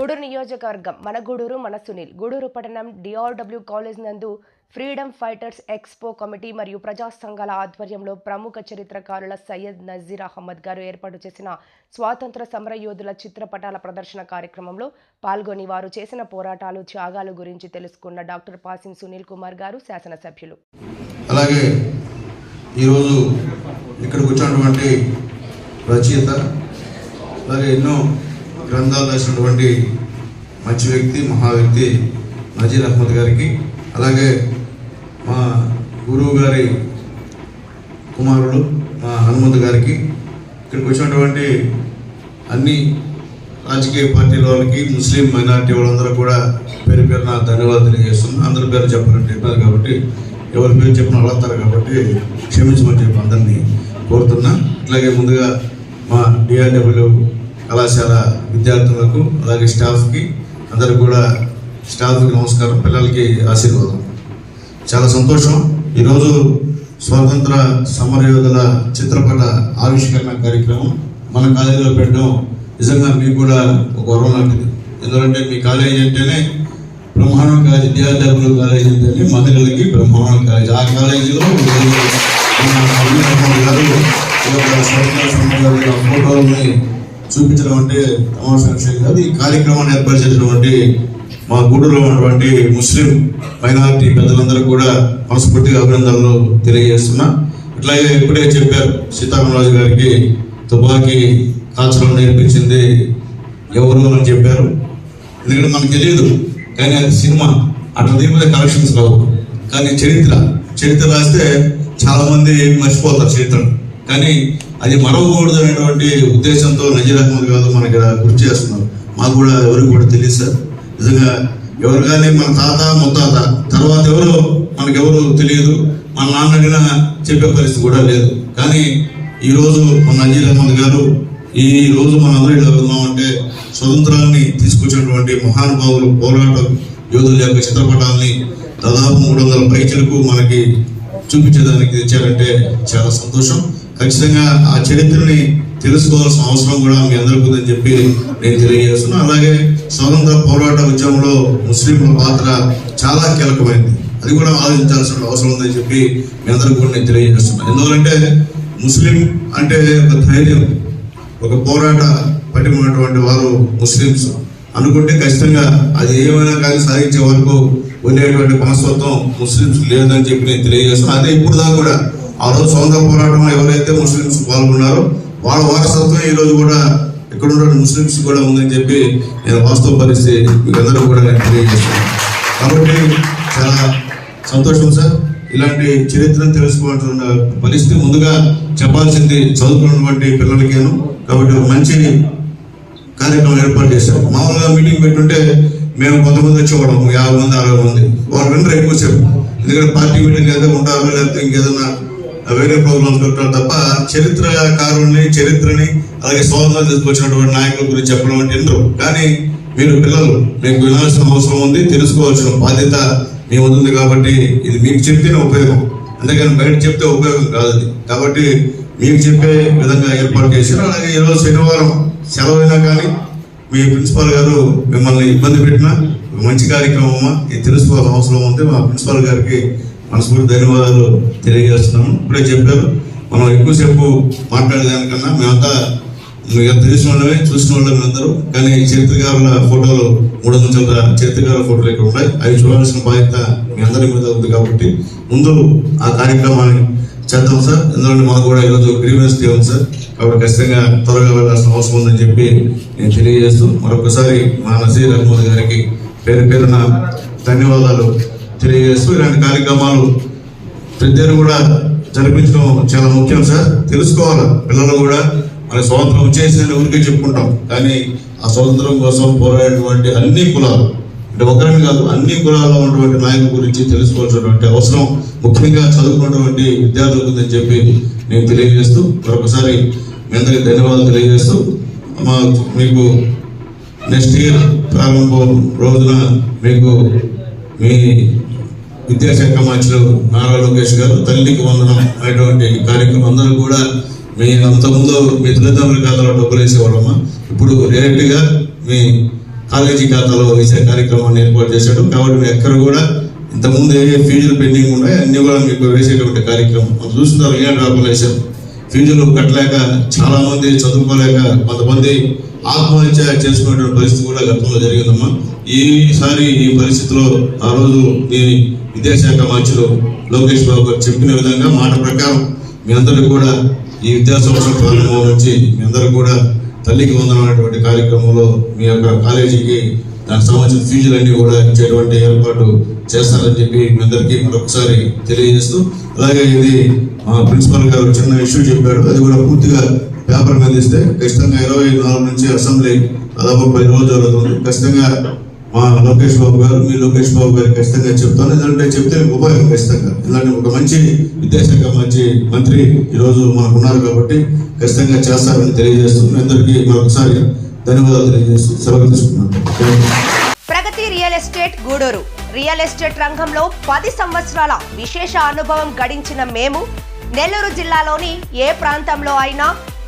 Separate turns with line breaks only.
గూడూరు నియోజకవర్గం మన గూడూరు మన సునీల్. గూడూరు పట్టణం డిఆర్డబ్ల్యూ కాలేజ్ నందు ఫ్రీడమ్ ఫైటర్స్ ఎక్స్పో కమిటీ మరియు ప్రజా సంఘాల ఆధ్వర్యంలో ప్రముఖ చరిత్రకారుల సయ్యద్ నజీర్ అహ్మద్ గారు ఏర్పాటు చేసిన స్వాతంత్ర సమర యోధుల చిత్రపటాల ప్రదర్శన కార్యక్రమంలో పాల్గొని వారు చేసిన పోరాటాలు త్యాగాలు గురించి తెలుసుకున్న డాక్టర్ పాసిం సునీల్ కుమార్ గారు శాసనసభ్యులు.
అలాగే ఈరోజు ఇక్కడికి వచ్చినటువంటి రచయిత అలాగే ఎన్నో గ్రంథాలు రాసినటువంటి మంచి వ్యక్తి మహా వ్యక్తి నజీర్ అహ్మద్ గారికి అలాగే మా గురువు గారి కుమారుడు మా హనుమంత్ గారికి ఇక్కడికి వచ్చినటువంటి అన్ని రాజకీయ పార్టీల వాళ్ళకి ముస్లిం మైనారిటీ వాళ్ళందరూ కూడా పేరు పేరున ధన్యవాదాలు తెలియజేస్తున్నాను. అందరి పేరు చెప్పాలంటే చెప్పారు కాబట్టి ఎవరి పేరు చెప్పిన అడుగుతారు కాబట్టి క్షమించమని చెప్పి అందరినీ కోరుతున్నా. అట్లాగే ముందుగా మా డిఆర్డబ్ల్యూ కళాశాల విద్యార్థులకు అలాగే స్టాఫ్కి అందరు కూడా స్టాఫ్కి నమస్కారం పిల్లలకి ఆశీర్వాదం. చాలా సంతోషం. ఈరోజు స్వాతంత్ర సమరయోధుల చిత్రపట ఆవిష్కరణ కార్యక్రమం మన కాలేజీలో పెట్టడం నిజంగా మీకు కూడా ఒక గౌరవం లాంటిది. ఎందుకంటే మీ కాలేజీ అంటేనే బ్రహ్మాండం కాలేజ్ విద్యార్థుల కాలేజీ అంటేనే మహిళలకి బ్రహ్మాండం కాలేజ్. ఆ కాలేజీలో గారు ఫోటోల్ని చూపించడం అంటే తమాషా విషయం కాదు ఈ కార్యక్రమాన్ని ఏర్పాటు చేసినటువంటి మా గూడూరులో ఉన్నటువంటి ముస్లిం మైనారిటీ పెద్దలందరూ కూడా మనస్ఫూర్తిగా అభినందనలు తెలియజేస్తున్నా. అట్లాగే ఇప్పుడే చెప్పారు సీతారామరాజు గారికి తుపాకీ కాల్చడం నేర్పించింది ఎవరు అని చెప్పారు. ఎందుకంటే మనకు తెలియదు కానీ అది సినిమా. అట్లా దీనిపై కలెక్షన్స్ రావు. కానీ చరిత్ర చరిత్ర రాస్తే చాలామంది మర్చిపోతారు చరిత్రను. కానీ అది మరవకూడదు అనేటువంటి ఉద్దేశంతో నజీర్ అహ్మద్ గారు మనకి ఇక్కడ గుర్తు చేస్తున్నారు. మాకు కూడా ఎవరికి కూడా తెలియదు సార్. నిజంగా ఎవరు కానీ మన తాత ముత్తాత తర్వాత ఎవరో మనకెవరు తెలియదు. మన నాన్న అడిగినా చెప్పే పరిస్థితి కూడా లేదు. కానీ ఈ రోజు మన నజీర్ అహ్మద్ గారు ఈ రోజు మన అందరూ ఇలా ఉన్నామంటే స్వతంత్రాన్ని తీసుకొచ్చినటువంటి మహానుభావులు పోరాట యోధుల యొక్క చిత్రపటాలని దాదాపు మూడు వందల పైచలకు మనకి చూపించడానికి తెచ్చారంటే చాలా సంతోషం. ఖచ్చితంగా ఆ చరిత్రని తెలుసుకోవాల్సిన అవసరం కూడా మీ అందరికీ ఉందని చెప్పి నేను తెలియజేస్తున్నాను అలాగే స్వతంత్ర పోరాట ఉద్యమంలో ముస్లింల పాత్ర చాలా కీలకమైంది. అది కూడా ఆలోచించాల్సిన అవసరం ఉందని చెప్పి మీ అందరికీ కూడా నేను తెలియజేస్తున్నాను ఎందుకంటే ముస్లిం అంటే ఒక ధైర్యం ఒక పోరాట పట్టినటువంటి వారు ముస్లింస్ అనుకుంటే ఖచ్చితంగా అది ఏమైనా కానీ సాధించే వరకు ఉండేటువంటి మనస్తత్వం ముస్లింస్ లేదని చెప్పి నేను తెలియజేస్తున్నాను అదే ఇప్పుడు దాకా కూడా ఆ రోజు స్వతంత్ర పోరాటంలో ఎవరైతే ముస్లింస్ పాల్గొన్నారో వాళ్ళ వారసత్వం ఈ రోజు కూడా ఇక్కడ ఉన్న ముస్లింస్ కూడా ఉందని చెప్పి నేను వాస్తవ పరిస్థితి మీకు అందరూ కూడా నేను తెలియజేస్తాను కాబట్టి చాలా సంతోషం సార్. ఇలాంటి చరిత్రను తెలుసుకోవాల్సిన పరిస్థితి ముందుగా చెప్పాల్సింది చదువుకున్నటువంటి పిల్లలకేను. కాబట్టి మంచి కార్యక్రమం ఏర్పాటు చేశారు. మామూలుగా మీటింగ్ పెట్టుంటే మేము కొంతమంది వచ్చేవాళ్ళం యాభై మంది అరవై మంది. వాళ్ళు వినరు ఎక్కువసేపు ఎందుకంటే పార్టీ మీటింగ్ ఏదో ఉండాలి లేకపోతే ఇంకేదైనా వేరే ప్రోగ్రామ్స్ పెట్టారు తప్ప చరిత్రకారుల్ని చరిత్రని అలాగే స్వాతంత్రం తీసుకొచ్చినటువంటి నాయకుల గురించి చెప్పడం అంటే వినరు కానీ మీరు పిల్లలు మీకు వినాల్సిన అవసరం ఉంది తెలుసుకోవాల్సిన బాధ్యత మీ ఉంది కాబట్టి ఇది మీకు చెప్తేనే ఉపయోగం. అంతేగాని బయట చెప్తే ఉపయోగం కాదు కాబట్టి మీకు చెప్పే విధంగా ఏర్పాటు చేశారు. అలాగే ఈరోజు శనివారం సెలవైనా కానీ మీ ప్రిన్సిపాల్ గారు మిమ్మల్ని ఇబ్బంది పెట్టినా మంచి కార్యక్రమమా ఇది తెలుసుకోవాల్సిన అవసరం ఉంది. మా ప్రిన్సిపాల్ గారికి మనస్ఫూర్తి ధన్యవాదాలు తెలియజేస్తున్నాము ఇప్పుడే చెప్పారు మనం ఎక్కువసేపు మాట్లాడేదానికన్నా మేమంతా మీకు తెలిసిన వాళ్ళమే చూసిన వాళ్ళమే అందరూ. కానీ చరిత్రకారుల ఫోటోలు మూడు వందల చిల్లర చరిత్రకారుల ఫోటోలు ఇక్కడ ఉన్నాయి. అవి చూడాల్సిన బాధ్యత మీ అందరి మీద ఉంది కాబట్టి ముందు ఆ కార్యక్రమాన్ని చేద్దాం సార్. ఎందుకంటే మాకు కూడా ఈరోజు గ్రీవెన్స్ డే ఉంది సార్. కాబట్టి ఖచ్చితంగా త్వరగా వెళ్ళాల్సిన అవసరం ఉందని చెప్పి నేను తెలియజేస్తూ మరొకసారి మా నజీర్ అహ్మద్ గారికి పేరు పేరున ధన్యవాదాలు తెలియజేస్తూ ఇలాంటి కార్యక్రమాలు ప్రతిదీ కూడా జరిపించడం చాలా ముఖ్యం సార్. తెలుసుకోవాలి పిల్లలు కూడా. మన స్వాతంత్రం వచ్చేసిందని ఊరికే చెప్పుకుంటాం. కానీ ఆ స్వాతంత్రం కోసం పోరాడేటువంటి అన్ని కులాలు అంటే ఒకరిని కాదు అన్ని కులాల్లో ఉన్నటువంటి నాయకుల గురించి తెలుసుకోవాల్సినటువంటి అవసరం ముఖ్యంగా చదువుకున్నటువంటి విద్యార్థులకు ఉందని చెప్పి నేను తెలియజేస్తూ మరొకసారి మీ అందరికీ ధన్యవాదాలు తెలియజేస్తూ మా మీకు నెక్స్ట్ ఇయర్ ప్రారంభం రోజున మీకు మీ విద్యాశాఖ మంత్రులు నారా లోకేష్ గారు తల్లికి వందనం అనేటువంటి కార్యక్రమం. అందరూ కూడా మీ అంతకుముందు మీ తల్లిదండ్రుల ఖాతాలో డబ్బులు వేసేవాళ్ళమ్మా. ఇప్పుడు డైరెక్ట్గా మీ కాలేజీ ఖాతాలో వేసే కార్యక్రమాన్ని ఏర్పాటు చేశాడు కాబట్టి మీరు ఎక్కడ కూడా ఇంతకుముందు ఏ ఏ ఫీజులు పెండింగ్ ఉన్నాయి అన్ని కూడా మీకు వేసేటువంటి కార్యక్రమం. మనం చూస్తున్నారు ఏ డ్రాపులేషన్ ఫీజులు కట్టలేక చాలామంది చదువుకోలేక కొంతమంది ఆత్మహత్య చేసుకునేటువంటి పరిస్థితి కూడా గతంలో జరిగిందమ్మా. ఈసారి ఈ పరిస్థితిలో ఆ రోజు మీ విద్యాశాఖ మంత్రులు లోకేష్ బాబు గారు చెప్పిన విధంగా మాట ప్రకారం మీ అందరికీ కూడా ఈ విద్యా సంవత్సరం ప్రారంభం నుంచి మీ అందరూ కూడా తల్లికి వందనం అనేటువంటి కార్యక్రమంలో మీ యొక్క కాలేజీకి దానికి సంబంధించిన ఫీజులన్నీ కూడా ఇచ్చేటువంటి ఏర్పాటు చేస్తారని చెప్పి మీ అందరికీ మరొకసారి తెలియజేస్తూ అలాగే ఇది మా ప్రిన్సిపల్ గారు చిన్న ఇష్యూ చెప్పాడు అది కూడా పూర్తిగా పేపర్ అందిస్తే ఖచ్చితంగా ఇరవై నాలుగు నుంచి అసెంబ్లీ దాదాపు పది రోజులు జరుగుతుంది. ఖచ్చితంగా మా లోకేష్ బాబు గారు మీ లోకేష్ బాబు గారు ఖచ్చితంగా చెప్తాను ఎందుకంటే చెప్తే ఉపయోగం ఖచ్చితంగా. ఇలాంటి ఒక మంచి విద్యాశాఖ మంచి మంత్రి ఈరోజు మనకు ఉన్నారు కాబట్టి ఖచ్చితంగా చేస్తారని తెలియజేస్తున్నాను అందరికీ మరొకసారి ధన్యవాదాలు తెలియజేస్తూ సెలవు తీసుకున్నాను
Pragati real estate Gudur. Real estate రంగంలో పది సంవత్సరాల విశేష అనుభవం గడించిన మేము నెల్లూరు జిల్లాలోని ఏ ప్రాంతంలో అయినా